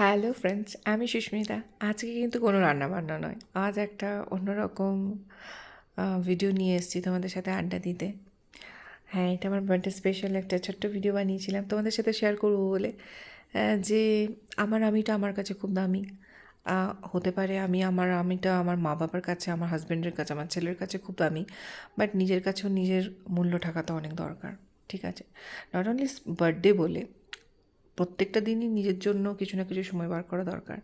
Hello friends আমি সুস্মিতা। আজকে কিন্তু কোনো রান্না বান্না নয়। আজ একটা অন্যরকম ভিডিও নিয়ে এসেছি তোমাদের সাথে আড্ডা দিতে। হ্যাঁ এটা আমার বার্থডে স্পেশাল একটা ছোট্ট ভিডিও বানিয়েছিলাম তোমাদের সাথে শেয়ার করব বলে। যে আমার আমিটা আমার কাছে খুব দামি। হতে পারে আমি আমার আমিটা আমার মা বাবার কাছে, আমার হাজব্যান্ডের কাছে, আমার ছেলের কাছে খুব দামি। বাট নিজের কাছেও নিজের মূল্য তো অনেক দরকার। ঠিক আছে? নট অনলি বার্থডে বলে প্রত্যেকটা দিনই নিজের জন্য কিছু না কিছু সময় বার করা দরকার।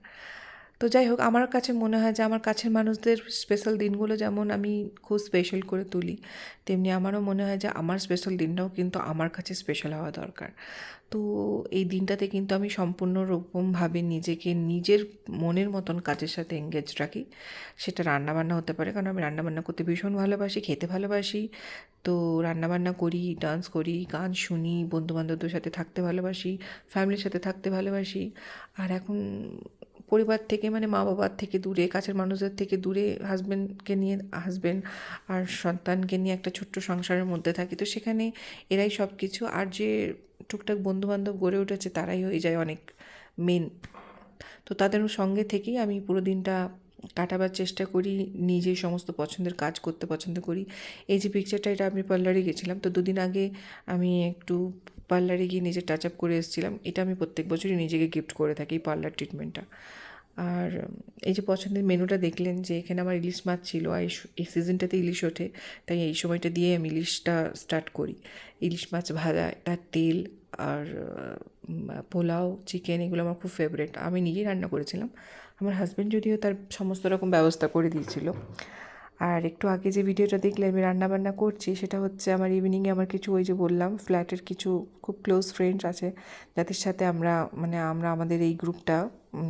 তো যাই হোক, আমার কাছে মনে হয় যে আমার কাছের মানুষদের স্পেশাল দিনগুলো যেমন আমি খুব স্পেশাল করে তুলি, তেমনি আমারও মনে হয় যে আমার স্পেশাল দিনটাও কিন্তু আমার কাছে স্পেশাল হওয়া দরকার। তো এই দিনটাতে কিন্তু আমি সম্পূর্ণ রকমভাবে নিজেকে নিজের মনের মতন কাজের সাথে এঙ্গেজ রাখি। সেটা রান্নাবান্না হতে পারে, কারণ আমি রান্নাবান্না করতে ভীষণ ভালোবাসি, খেতে ভালোবাসি তো রান্নাবান্না করি ডান্স করি, গান শুনি, বন্ধুবান্ধবদের সাথে থাকতে ভালোবাসি ফ্যামিলির সাথে থাকতে ভালোবাসি। আর এখন পরিবার থেকে মানে মা বাবার থেকে দূরে, কাছের মানুষদের থেকে দূরে হাজব্যান্ডকে নিয়ে হাজব্যান্ড আর সন্তানকে নিয়ে একটা ছোট্ট সংসারের মধ্যে থাকি। তো সেখানে এরাই সব কিছু আর যে টুকটাক বন্ধুবান্ধব গড়ে উঠেছে, তারাই হয়ে যায় অনেক মেন তো তাদের সঙ্গে থেকেই আমি পুরো দিনটা কাটাবার চেষ্টা করি নিজে সমস্ত পছন্দের কাজ করতে পছন্দ করি। এই যে পিকচারটা এটা আমি পার্লারে গেছিলাম। তো দুদিন আগে আমি একটু পার্লারে গিয়ে নিজে টাচ আপ করে এসেছিলাম। এটা আমি প্রত্যেক বছরই নিজেকে গিফট করে থাকি এই পার্লার ট্রিটমেন্টটা আর এই যে পছন্দের মেনুটা দেখলেন যে, এখানে আমার ইলিশ মাছ ছিল আর এই সিজনটাতে ইলিশ ওঠে। তাই এই সময়টা দিয়ে আমি ইলিশটা স্টার্ট করি। ইলিশ মাছ ভাজা, তার তেল আর পোলাও চিকেন এগুলো আমার খুব ফেভারেট আমি নিজেই রান্না করেছিলাম। আমার হাজব্যান্ড যদিও তার সমস্ত রকম ব্যবস্থা করে দিয়েছিল। আর একটু আগে যে ভিডিওটা দেখলে আমি রান্নাবান্না করছি, সেটা হচ্ছে আমার ইভিনিংয়ে আমার কিছু ওই যে বললাম ফ্ল্যাটের কিছু খুব ক্লোজ ফ্রেন্ডস আছে, যাদের সাথে আমরা মানে আমরা আমাদের এই গ্রুপটা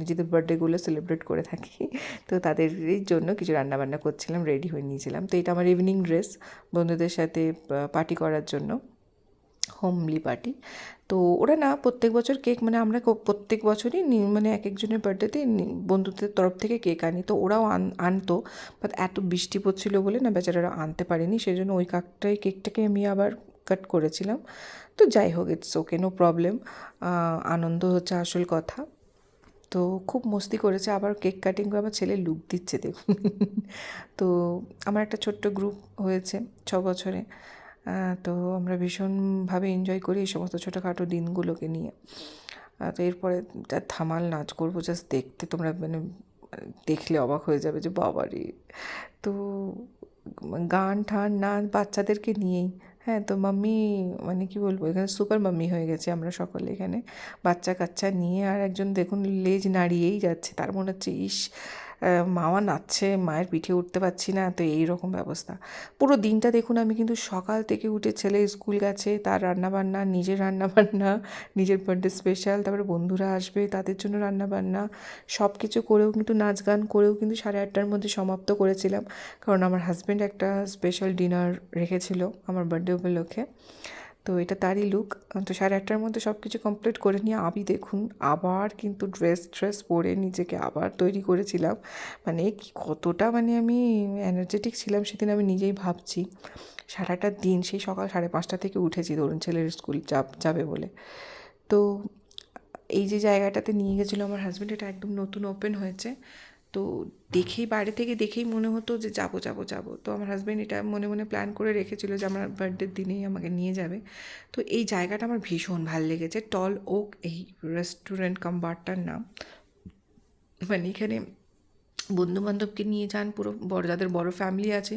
নিজেদের বার্থডেগুলো সেলিব্রেট করে থাকি। তো তাদের জন্য কিছু রান্নাবান্না করছিলাম রেডি হয়ে নিয়েছিলাম। তো এটা আমার ইভিনিং ড্রেস বন্ধুদের সাথে পার্টি করার জন্য। হোমলি পার্টি তো ওরা না প্রত্যেক বছর কেক মানে আমরা প্রত্যেক বছরই মানে এক একজনের বার্থডেতে বন্ধুদের তরফ থেকে কেক আনি। তো ওরাও আন আনতো বাট এত বৃষ্টি পড়ছিল বলে না বেচারারা আনতে পারেনি। সেই জন্য ওই কাকটাই কেকটাকে আমি আবার কাট করেছিলাম। তো যাই হোক ইটস ওকে নো প্রবলেম আনন্দ হচ্ছে আসল কথা। তো খুব মস্তি করেছে। আবার কেক কাটিং করে আমার ছেলে লুক দিচ্ছে, দেখুন। তো আমার একটা ছোট্ট গ্রুপ হয়েছে ছ বছরে। তো আমরা ভীষণভাবে এনজয় করি এই সমস্ত ছোটোখাটো দিনগুলোকে নিয়ে। তো এরপরে যা ধামাল নাচ করব জাস্ট দেখতে তোমরা মানে দেখলে অবাক হয়ে যাবে যে বাবারে। তো গান ঠান নাচ বাচ্চাদেরকে নিয়েই। হ্যাঁ তো মাম্মি মানে কি বলব, এখানে সুপার মাম্মি হয়ে গেছে আমরা সকলে এখানে। বাচ্চা কাচ্চা নিয়ে আর একজন দেখুন লেজ নাড়িয়েই যাচ্ছে, তার মনে হচ্ছে, ইস মামা নাচছে, মায়ের পিঠে উঠতে পারছি না, তো এই রকম ব্যবস্থা। পুরো দিনটা দেখুন, আমি কিন্তু সকাল থেকে উঠে ছেলে স্কুল গেছে, তার রান্নাবান্না, নিজের রান্নাবান্না, নিজের বার্থডে স্পেশাল তারপরে বন্ধুরা আসবে, তাদের জন্য রান্নাবান্না সব কিছু করেও কিন্তু নাচ গান করেও কিন্তু সাড়ে আটটার মধ্যে সমাপ্ত করেছিলাম। কারণ আমার হাজব্যান্ড একটা স্পেশাল ডিনার রেখেছিল আমার বার্থডে উপলক্ষে। তো এটা তারই লুক তো সাড়ে আটটার মধ্যে সব কিছু কমপ্লিট করে নিয়ে আমি দেখুন আবার কিন্তু ড্রেস ট্রেস পরে নিজেকে আবার তৈরি করেছিলাম। মানে কতটা মানে আমি এনার্জেটিক ছিলাম সেদিন আমি নিজেই ভাবছি। সারাটা দিন, সেই সকাল সাড়ে পাঁচটা থেকে উঠেছি ধরুন ছেলের স্কুল যাবে বলে। তো এই যে জায়গাটাতে নিয়ে গেছিল আমার হাজব্যান্ড এটা একদম নতুন ওপেন হয়েছে। তো দেখেই, বাইরে থেকে দেখেই মনে হতো যে যাব যাব যাব। তো আমার হাজব্যান্ড এটা মনে মনে প্ল্যান করে রেখেছিল যে আমার বার্থডের দিনেই আমাকে নিয়ে যাবে। তো এই জায়গাটা আমার ভীষণ ভালো লেগেছে। টল ওক এই রেস্টুরেন্ট কাম বারটার নাম। মানে এখানে বন্ধু বান্ধবকে নিয়ে যান, পুরো বড়, যাদের বড় ফ্যামিলি আছে,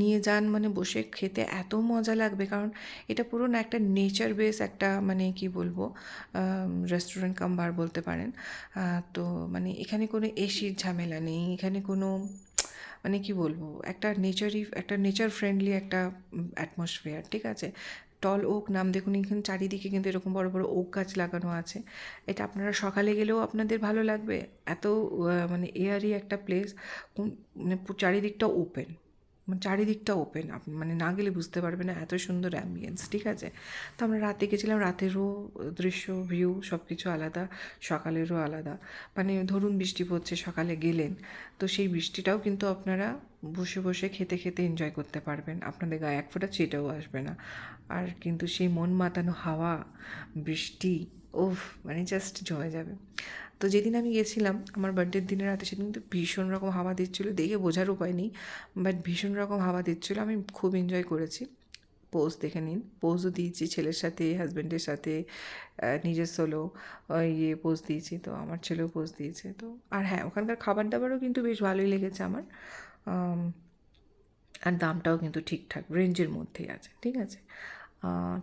নিয়ে যান মানে বসে খেতে এত মজা লাগবে। কারণ এটা পুরো না একটা নেচার বেস একটা মানে কি বলব রেস্টুরেন্ট কাম বার বলতে পারেন। তো মানে এখানে কোনো এসির ঝামেলা নেই, এখানে কোনো মানে কি বলব, একটা নেচারই একটা নেচার ফ্রেন্ডলি একটা অ্যাটমসফিয়ার ঠিক আছে? টল ওক নাম দেখুন, এখানে চারিদিকে কিন্তু এরকম বড় বড় ওক গাছ লাগানো আছে। এটা আপনারা সকালে গেলেও আপনাদের ভালো লাগবে। এত মানে এয়ারি একটা প্লেস মানে চারিদিকটা ওপেন চারিদিকটা ওপেন আপনি মানে না গেলে বুঝতে পারবে না এত সুন্দর অ্যাম্বিয়েন্স ঠিক আছে? তো আমরা রাতে গেছিলাম, রাতেরও দৃশ্য ভিউ সব কিছু আলাদা, সকালেরও আলাদা। মানে ধরুন বৃষ্টি পড়ছে, সকালে গেলেন, তো সেই বৃষ্টিটাও কিন্তু আপনারা বসে বসে খেতে খেতে এনজয় করতে পারবেন। আপনাদের গায়ে এক ফোঁটা চেটেও আসবে না। আর কিন্তু সেই মন মাতানো হাওয়া, বৃষ্টি উফ মানে জাস্ট জমে যাবে। তো যেদিন আমি গেছিলাম, আমার বার্থডের দিনের রাতে সেদিন কিন্তু ভীষণ রকম হাওয়া দিচ্ছিল, দেখে বোঝার উপায় নেই বাট ভীষণ রকম হাওয়া দিচ্ছিল, আমি খুব এনজয় করেছি। পোজ দেখে নিন পোজও দিয়েছি ছেলের সাথে হাজব্যান্ডের সাথে নিজের সোলো ইয়ে পোজ দিয়েছি, তো আমার ছেলেও পোজ দিয়েছে, তো আর হ্যাঁ ওখানকার খাবার দাবারও কিন্তু বেশ ভালোই লেগেছে আমার। আর দামটাও কিন্তু ঠিকঠাক রেঞ্জের মধ্যেই আছে, ঠিক আছে?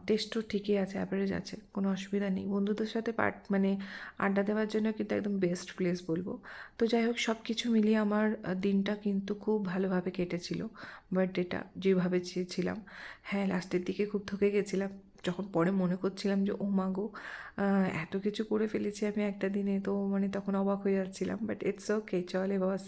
টেস্টও ঠিকই আছে অ্যাভারেজ আছে কোনো অসুবিধা নেই। বন্ধুদের সাথে পার্ট মানে আড্ডা দেওয়ার জন্য কিন্তু একদম বেস্ট প্লেস বলব। তো যাই হোক সব কিছু মিলিয়ে আমার দিনটা কিন্তু খুব ভালোভাবে কেটেছিল বার্থডেটা যেভাবে চেয়েছিলাম। হ্যাঁ লাস্টের দিকে খুব থকে গেছিলাম যখন পরে মনে করছিলাম যে ও মা গো আহ, এত কিছু করে ফেলেছি আমি একটা দিনে। তো মানে তখন অবাক হয়ে যাচ্ছিলাম বাট ইটস ওকে চলে বস